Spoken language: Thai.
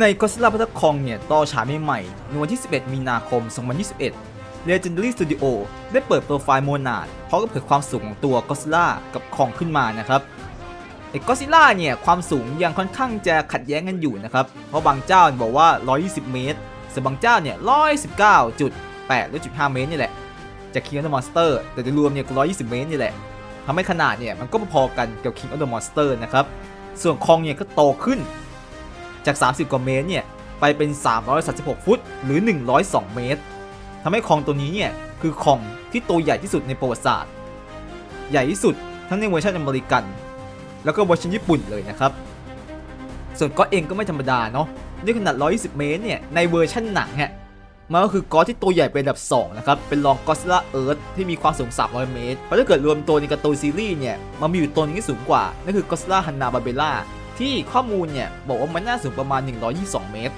ใน Godzilla พัตคองเนี่ยต่อฉายใหม่ๆในวันที่ 11 มีนาคม 2021 Legendary Studio ได้เปิดโปรไฟล์โมนาดพร้อมกับเผยความสูงของตัว Godzilla กับคองขึ้นมานะครับไอ้ Godzilla เนี่ยความสูงยังค่อนข้างจะขัดแย้งกันอยู่นะครับ เพราะบางเจ้าบอกว่า 120 เมตรส่วนบางเจ้าเนี่ย 119.8หรือ5เมตรนี่แหละ จาก King of the Monster แต่โดยรวมเนี่ย120 เมตรนี่แหละทำให้ขนาดเนี่ยมันก็พอๆกันกับ King of the Monster นะครับ ส่วนคองเนี่ยก็โตขึ้น จาก 30 กว่าเมตรเนี่ยไปเป็น 336 ฟุต หรือ 102 เมตรทำให้คองตัวนี้เนี่ยคือคองที่ตัวใหญ่ที่สุดในประวัติศาสตร์ ใหญ่ที่สุดทั้งในเวอร์ชันอเมริกัน แล้วก็เวอร์ชันญี่ปุ่นเลยนะครับ ส่วนก็เองก็ไม่ธรรมดาเนาะด้วยขนาด 120 เมตรเนี่ยในเวอร์ชันหนังฮะมันก็คือก็ที่ตัวใหญ่เป็นอันดับ 2 นะครับ เป็นรองก็ซิล่าเอิร์ธที่มีความสูง 300 เมตรเพราะถ้าเกิดรวมตัวในการ์ตูนซีรีส์เนี่ย มันมีอยู่ตัวนึงที่สูงกว่า นั่นคือก็ซิล่าฮันนาบาเบล่า ที่ข้อมูลเนี่ยบอกว่ามันน่าสูงประมาณ 122 เมตร